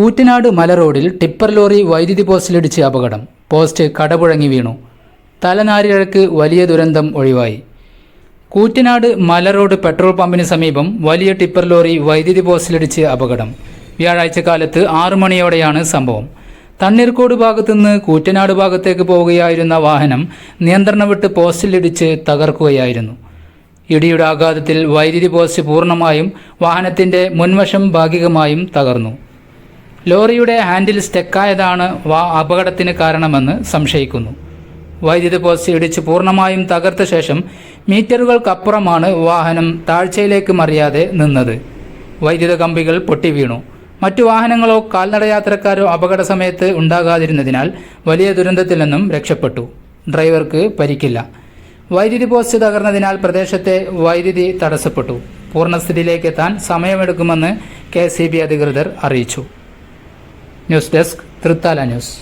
കൂറ്റനാട് മല റോഡിൽ tipper lorry വൈദ്യുതി പോസ്റ്റിലിടിച്ച് അപകടം. പോസ്റ്റ് കടപുഴങ്ങി വീണു. തലനാരിഴക്ക് വലിയ ദുരന്തം ഒഴിവായി. കൂറ്റനാട് മല റോഡ് പെട്രോൾ പമ്പിന് സമീപം വലിയ ടിപ്പർ ലോറി വൈദ്യുതി പോസ്റ്റിലിടിച്ച് അപകടം. വ്യാഴാഴ്ച കാലത്ത് ആറു മണിയോടെയാണ് സംഭവം. തണ്ണീർക്കോട് ഭാഗത്തുനിന്ന് കൂറ്റനാട് ഭാഗത്തേക്ക് പോവുകയായിരുന്ന വാഹനം നിയന്ത്രണം വിട്ട് പോസ്റ്റിലിടിച്ച് തകർക്കുകയായിരുന്നു. ഇടിയുടെ ആഘാതത്തിൽ വൈദ്യുതി പോസ്റ്റ് പൂർണമായും വാഹനത്തിന്റെ മുൻവശം ഭാഗികമായും തകർന്നു. ലോറിയുടെ ഹാൻഡിൽ സ്റ്റെക്കായതാണ് വാ അപകടത്തിന് കാരണമെന്ന് സംശയിക്കുന്നു. വൈദ്യുതി പോസ്റ്റ് ഇടിച്ച് പൂർണമായും തകർത്ത ശേഷം മീറ്ററുകൾക്കപ്പുറമാണ് വാഹനം താഴ്ചയിലേക്ക് മറിയാതെ നിന്നത്. വൈദ്യുത കമ്പികൾ പൊട്ടി വീണു. മറ്റു വാഹനങ്ങളോ കാൽനടയാത്രക്കാരോ അപകട സമയത്ത് ഉണ്ടാകാതിരുന്നതിനാൽ വലിയ ദുരന്തത്തിൽ നിന്നും രക്ഷപ്പെട്ടു. ഡ്രൈവർക്ക് പരിക്കില്ല. വൈദ്യുതി പോസ്റ്റ് തകർന്നതിനാൽ പ്രദേശത്തെ വൈദ്യുതി തടസ്സപ്പെട്ടു. പൂർണസ്ഥിതിയിലേക്ക് എത്താൻ സമയമെടുക്കുമെന്ന് കെ അധികൃതർ അറിയിച്ചു. News desk Thrithala news